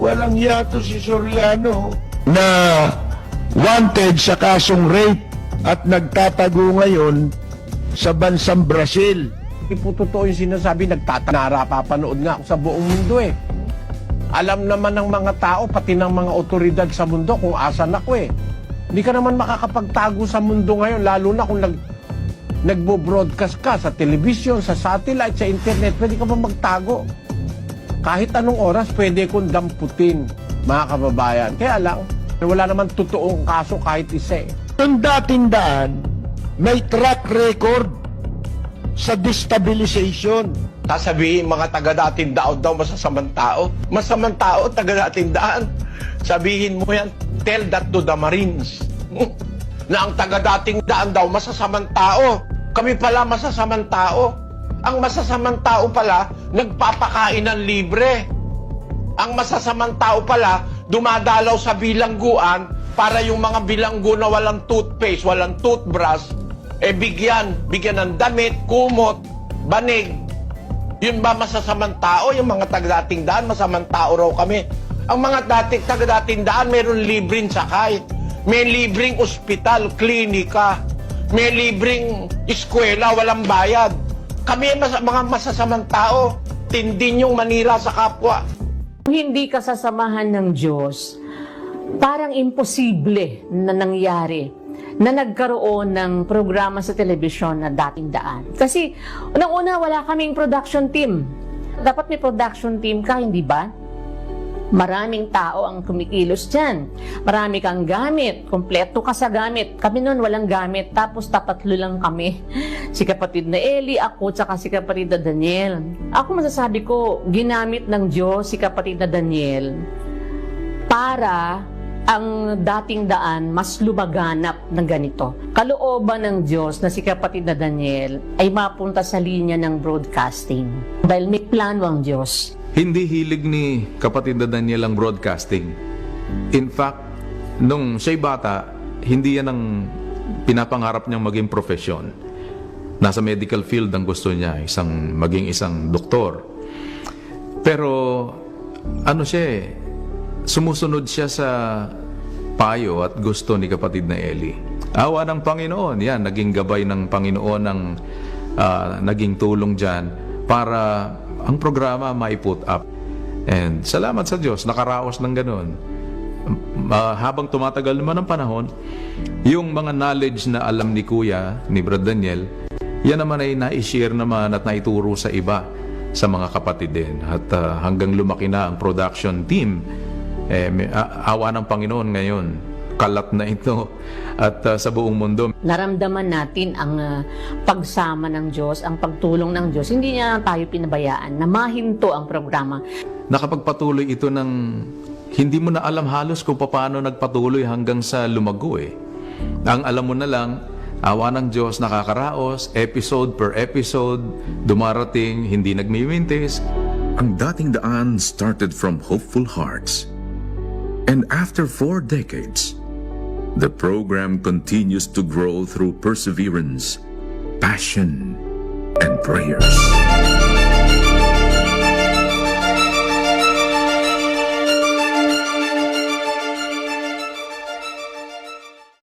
walang yato si Soriano na wanted sa kasong rape at nagtatago ngayon sa bansang Brazil. Hindi po totoo yung sinasabi, nagtatanara, papanood nga ako sa buong mundo eh. Alam naman ng mga tao, pati ng mga otoridad sa mundo kung asan ako eh. Hindi ka naman makakapagtago sa mundo ngayon, lalo na kung nag, nagbo-broadcast ka sa television, sa satellite, sa internet, pwede ka pa magtago. Kahit anong oras, pwede kong damputin, mga kababayan. Kaya lang, wala naman totoong kaso kahit isa eh. Yung dating daan, may track record sa destabilization. Sasabihin mga taga dating daan daw masasamang tao. Masamang tao, taga dating daan. Sabihin mo yan, tell that to the Marines. na ang taga dating daan daw masasamang tao. Kami pala masasamang tao. Ang masasamang tao pala, nagpapakain ng libre. Ang masasamang tao pala, dumadalaw sa bilangguan para yung mga bilanggo na walang toothpaste, walang toothbrush, eh bigyan, bigyan ng damit, kumot, banig. Yun ba masasamang tao? Yung mga taga-dating daan, masamang tao raw kami. Ang mga dating taga-dating daan, meron libreng sakay. May libreng ospital, klinika. May libreng eskwela, walang bayad. Kami mas, mga masasamang tao, tindi yung manira sa kapwa. Kung hindi ka sasamahan ng Diyos, parang imposible na nangyari na nagkaroon ng programa sa telebisyon na dating daan. Kasi unang-una wala kaming production team. Dapat may production team ka, hindi ba? Maraming tao ang kumikilos dyan. Marami kang gamit. Kompleto ka sa gamit. Kami noon walang gamit. Tapos tatatlo lang kami. Si kapatid na Eli, ako, tsaka si kapatid na Daniel. Ako masasabi ko, ginamit ng Diyos si kapatid na Daniel para ang dating daan mas lumaganap ng ganito. Kalooban ng Diyos na si kapatid na Daniel ay mapunta sa linya ng broadcasting. Dahil may plano ang Diyos. Hindi hilig ni kapatid na Daniel ang broadcasting. In fact, nung siya'y bata, hindi yan ang pinapangarap niyang maging profesyon. Nasa medical field ang gusto niya, isang maging isang doktor. Pero ano siya eh, sumusunod siya sa payo at gusto ni kapatid na Eli. Awa ng Panginoon, yan, naging gabay ng Panginoon ang ah, naging tulong dyan para ang programa may put up. And salamat sa Diyos, nakaraos ng ganun. Ma- habang tumatagal naman ang panahon, yung mga knowledge na alam ni Kuya, ni Brad Daniel, yan naman ay na-share naman at naituro sa iba, sa mga kapatid din. At ah, hanggang lumaki na ang production team, eh, may, a- awa ng Panginoon ngayon, kalat na ito at ah, sa buong mundo. naramdaman natin ang ah, pagsama ng Diyos, ang pagtulong ng Diyos. Hindi niya tayo pinabayaan na mahinto ang programa. Nakapagpatuloy ito ng hindi mo na alam halos kung paano nagpatuloy hanggang sa lumago eh. Ang alam mo na lang, awa ng Diyos nakakaraos, episode per episode, dumarating, hindi nagmimintis. Ang dating daan started from hopeful hearts. And after four decades, the program continues to grow through perseverance, passion, and prayers.